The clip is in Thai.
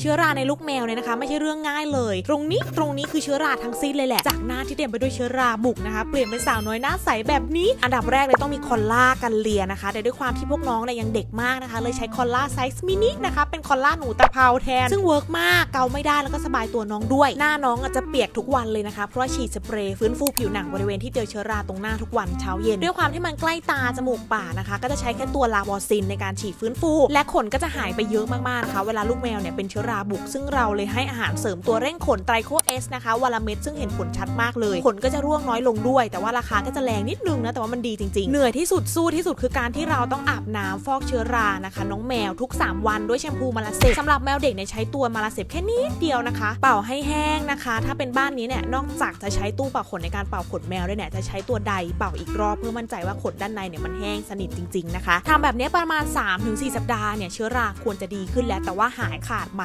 เชื้อราในลูกแมวเนี่ยนะคะ ไม่ใช่เรื่องง่ายเลย ตรงนี้ตรงนี้คือเชื้อราทั้งสิ้นเลยแหละ จากหน้าที่เต็มไปด้วยเชื้อราบุกนะคะเปลี่ยนเป็นสาวน้อยหน้าใสแบบนี้ อันดับแรกเลยต้องมีคอลล่ากันเลียนะคะ แต่ด้วยความที่พวกน้องเนี่ยยังเด็กมากนะคะ เลยใช้คอลล่าไซส์มินินะคะเป็นคอลล่าหนูตะเภาแทน ซึ่งเวิร์กมากเกาไม่ได้แล้วก็สบายตัวน้องด้วย หน้าน้องอาจจะเปียกทุกวันเลยนะคะเพราะฉีดสเปรย์ฟื้นฟูผิวหนังบริเวณที่เจอเชื้อราตรงหน้าทุกวันเช้าเย็นด้วยความที่มันใกล้ตาจมูกปากนะคะ ก็จะใช้แค่ตัวลาวอซินในการฉีดฟื้นฟู และขนก็จะหายไปเยอะมากๆนะคะเวลาลูกแมวเนี่ยเป็นเชื้อราบุก ซึ่งเราเลยให้อาหารเสริมตัวเร่งขนไตรโคเอสนะคะวันละเม็ดซึ่งเห็นผลชัดมากเลย ขนก็จะร่วงน้อยลงด้วย แต่ว่าราคาก็จะแรงนิดนึงนะแต่ว่ามันดีจริงๆ เหนื่อยที่สุดสู้ที่สุดคือการที่เราต้องอาบน้ำฟอกเชื้อรานะคะ น้องแมวทุก 3 วันด้วยแชมพูมาลาเซปสำหรับแมวเด็กเนี่ยใช้ตัวมาลาเซปแค่นิดเดียวนะคะ เป่าให้แห้งนะคะ ถ้าเป็นบ้านนี้เนี่ยนอกจากจะใช้ตู้เป่าขนในการเป่าขนแมวด้วยเนี่ยจะใช้ตัวใดเป่าอีกรอบเพื่อมั่นใจว่าขนด้านในเนี่ยมันแห้งสนิทจริง ๆนะคะทำแบบนี้ประมาณ 3-4 สัปดาห์เนี่ยเชื้อราควรจะดีขึ้นแล้วแต่ว่าหายขาดไหม